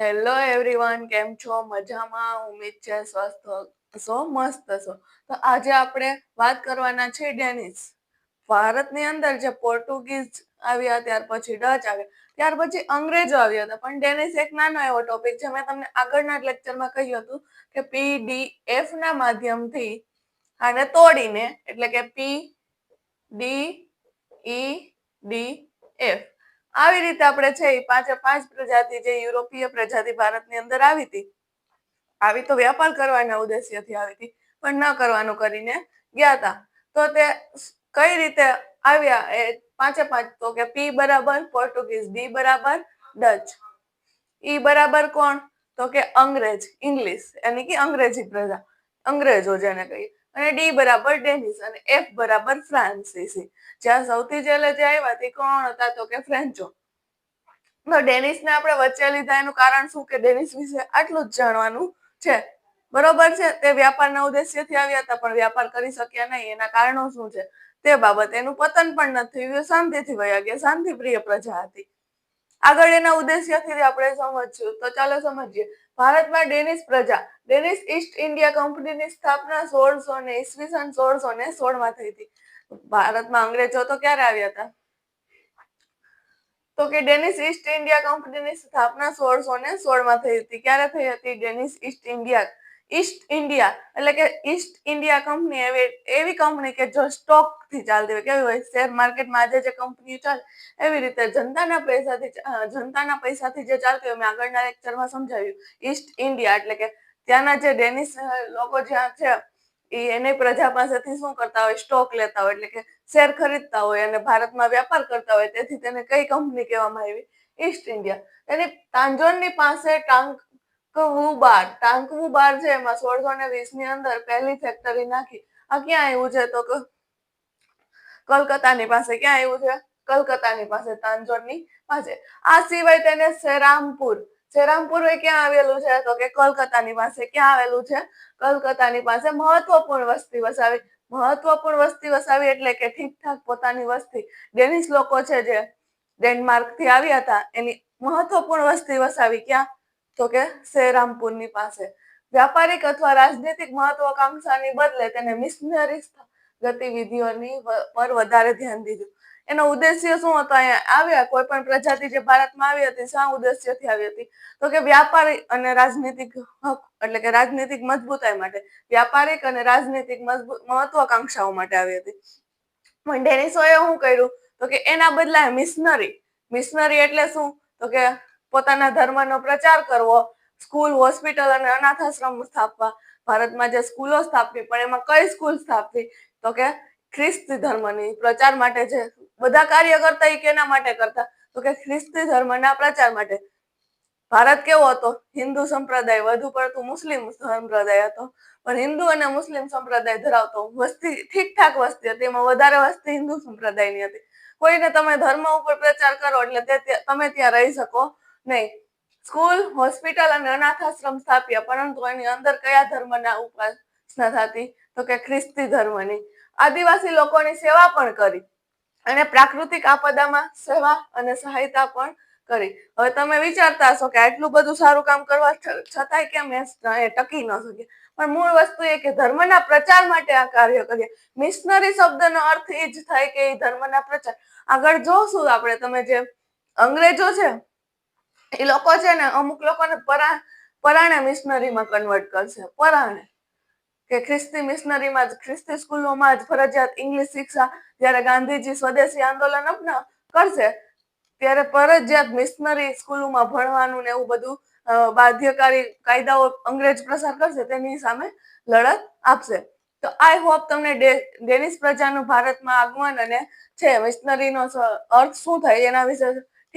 Hello everyone કેમ છો? મજામાં? ઉમેદ છે સ્વસ્થ સો મસ્ત છો તો આજે આપણે વાત કરવાના છે ડેનિસ. ભારતની અંદર જે પોર્ટુગીઝ આવ્યા ત્યાર પછી ડચ આવ્યા, ત્યાર પછી અંગ્રેજો આવ્યા હતા. પણ ડેનિસ એક નાનો એવો ટોપિક છે મેં તમને આગળના લેક્ચરમાં કહ્યું હતું કે પીડીએફ ના માધ્યમથી આને તોડીને, એટલે કે P D E D F આવી રીતે આપણે છે એ પાંચે પાંચ પ્રજાતિ જે યુરોપીય પ્રજાતિ ભારતની અંદર આવી હતી, આવી તો વ્યાપાર કરવાના ઉદ્દેશ્યથી આવી હતી, પણ ન કરવાનું કરીને ગયા હતા. તો તે કઈ રીતે આવ્યા એ પાંચે પાંચ તો કે પી બરાબર, પોર્ટુગીઝ ડી બરાબર, ડચ. ઈ બરાબર કોણ? તો કે અંગ્રેજ, ઇંગ્લિશ એની કે અંગ્રેજી પ્રજા, અંગ્રેજો જેને કહીએ. અને ડી બરાબર ડેનિશ અને એફ બરાબર ફ્રાન્સીસી. જ્યાં સૌથી છેલ્લે જે આવ્યા તે કોણ હતા? તો કે ફ્રેન્ચો. તો ડેનિસને આપણે વચ્ચે લીધા, એનું કારણ શું કે ડેનિસ વિશે આટલું જ જાણવાનું છે. બરોબર છે? તે વ્યાપારના ઉદ્દેશ્યથી આવ્યા હતા, પણ વ્યાપાર કરી શક્યા નહીં. એના કારણો શું છે? તે બાબત એનું પતન પણ નથી થયું. શાંતિથી વયા ગયા. શાંતિ પ્રિય પ્રજા હતી. આગળ એના ઉદ્દેશ્યથી આપણે સમજશું. તો ચાલો સમજીએ. ભારતમાં ડેનિશ પ્રજા, ડેનિશ ઈસ્ટ ઇન્ડિયા કંપનીની સ્થાપના સોળસો ને ઈસવીસન સોળસો ને સોળમાં થઈ હતી. ભારતમાં અંગ્રેજો તો ક્યારે આવ્યા હતા? તો કે ડેનિશ ઈસ્ટ ઇન્ડિયા કંપનીની સ્થાપના સોળસો ને સોળમાં થઈ હતી. ક્યારે થઈ હતી? Danish East India East India એટલે કે ઈસ્ટ ઇન્ડિયા કંપની એવી એવી કંપની કે જો સ્ટોકથી ચાલતી હોય, કેવી હોય શેર માર્કેટમાં આજે જે કંપનીઓ ચાલે, એવી રીતે જનતાના પૈસાથી જનતાના પૈસાથી જે ચાલતી હોય, મેં આગળના લેક્ચરમાં સમજાવ્યું. ઈસ્ટ ઇન્ડિયા એટલે કે ત્યાંના જે ડેનિશ લોકો જ્યાં છે એ એની પ્રજા પાસેથી શું કરતા હોય સ્ટોક લેતા હોય, એટલે કે શેર ખરીદતા હોય અને ભારતમાં વ્યાપાર કરતા હોય, તેથી તેને કઈ કંપની કહેવામાં આવી? ઈસ્ટ ઇન્ડિયા એની તાંજોરની પાસે ટાંકવું બાર ટાંકવું બાર છે, એમાં સોળસો ને વીસની અંદર પહેલી ફેક્ટરી નાખી. આ ક્યાં આવ્યું છે તો કલકત્તાની પાસે ક્યાં આવ્યું છે? કલકત્તાની પાસે, તાંજોરની પાસે. આ સિવાય તેને સેરામપુર એ ક્યાં આવેલું છે? તો કે કલકત્તાની પાસે ક્યાં આવેલું છે? કલકત્તાની પાસે મહત્વપૂર્ણ વસ્તી વસાવી, મહત્વપૂર્ણ વસ્તી વસાવી એટલે કે ઠીક ઠાક પોતાની વસ્તી. ડેનિશ લોકો છે જે ડેનમાર્કથી આવ્યા હતા, એની મહત્વપૂર્ણ વસ્તી વસાવી ક્યાં? તો કે સેરામપુરની પાસે. વ્યાપારિક અથવા રાજનૈતિક મહત્વાકાંક્ષાની બદલે તેને મિશનરી ગતિવિધિઓની પર વધારે ધ્યાન દીધું. એનો ઉદ્દેશ્ય શું હતો? અહીંયા આવ્યા, કોઈ પણ પ્રજાતિ જે ભારતમાં આવી હતી, શા ઉદ્દેશ્યથી આવી હતી? તો કે વ્યાપારી અને રાજનીતિક હક, એટલે કે રાજનીતિક મજબૂતાઈ માટે. વ્યાપારિક અને રાજનીતિક મહત્વાકાંક્ષાઓ માટે આવી હતી. પણ ડેનિસોએ શું કર્યું? તો કે એના બદલાય મિશનરી મિશનરી એટલે શું? તો કે પોતાના ધર્મનો પ્રચાર કરવો સ્કૂલ હોસ્પિટલ અને અનાથ આશ્રમ સ્થાપવા. ભારતમાં જે સ્કૂલો સ્થાપવી, પણ એમાં કઈ સ્કૂલ સ્થાપવી? તો કે ખ્રિસ્તી ધર્મની પ્રચાર માટે જે બધા કાર્ય કરતા એ કેના માટે કરતા? તો કે ખ્રિસ્તી ધર્મના પ્રચાર માટે. ભારત કેવો હતો? હિન્દુ સંપ્રદાય વધુ પડતું મુસ્લિમ સંપ્રદાય હતો. પણ હિન્દુ અને મુસ્લિમ સંપ્રદાય ધરાવતો વસ્તી ઠીક ઠાક વસ્તી હતી. એમાં વધારે વસ્તી હિન્દુ સંપ્રદાયની હતી. કોઈને તમે ધર્મ ઉપર પ્રચાર કરો એટલે તે, તમે ત્યાં રહી શકો. નહીં. સ્કૂલ, હોસ્પિટલ અને અનાથ આશ્રમ સ્થાપ્યા, પરંતુ એની અંદર કયા ધર્મના ઉપાસના થતી? તો કે ખ્રિસ્તી ધર્મની. આદિવાસી લોકોની સેવા પણ કરી અને પ્રાકૃતિક આપદામાં સેવા અને સહાયતા પણ કરી. હવે તમે વિચારતા હશો કે આટલું બધું સારું કામ કરવા છતાંય કેમ એ ટકી ન શકે? પણ મૂળ વસ્તુ એ કે ધર્મના પ્રચાર માટે આ કાર્ય કરીએ મિશનરી શબ્દનો અર્થ એ જ થાય કે એ ધર્મના પ્રચાર. આગળ જોશું આપણે તમે જે અંગ્રેજો છે એ લોકો છે ને અમુક લોકોને પરા, પરાણે મિશનરીમાં કન્વર્ટ કરશે. પરાણે. કે ખ્રિસ્તી મિશનરીમાં જ, ખ્રિસ્તી સ્કૂલોમાં જ ફરજિયાત ઇંગ્લિશ શિક્ષા જ્યારે ગાંધીજી સ્વદેશી આંદોલન અપના કરશે, ત્યારે ફરજિયાત મિશનરી સ્કૂલોમાં ભણવાનું ને એવું બધું બાધ્યકારી કાયદાઓ અંગ્રેજ પ્રસાર કરશે તેની સામે લડત આપશે. તો આઈ હોપ તમને ડેનિશ પ્રજાનું ભારતમાં આગમન અને છે મિશનરીનો અર્થ શું થાય એના વિશે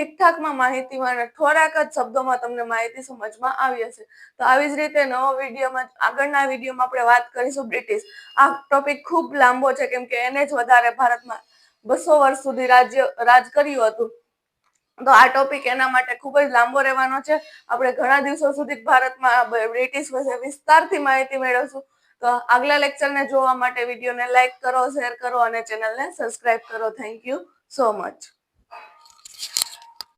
ઠીકઠાકમાં માહિતીમાં અને થોડાક જ શબ્દોમાં તમને માહિતી સમજમાં આવી હશે. તો આવી જ રીતે નવો વિડીયોમાં આગળના વિડીયોમાં આપણે વાત કરીશું બ્રિટિશ. આ ટોપિક ખૂબ લાંબો છે, કેમ કે એને જ વધારે ભારતમાં બસો વર્ષ સુધી રાજ્ય, રાજ કર્યું હતું. તો આ ટોપિક એના માટે ખૂબ જ લાંબો રહેવાનો છે. આપણે ઘણા દિવસો સુધી ભારતમાં બ્રિટિશ વિશે વિસ્તારથી માહિતી મેળવશું. તો આગલા લેક્ચરને જોવા માટે વિડીયોને લાઇક કરો, શેર કરો અને ચેનલને સબસ્ક્રાઇબ કરો. Thank you so much.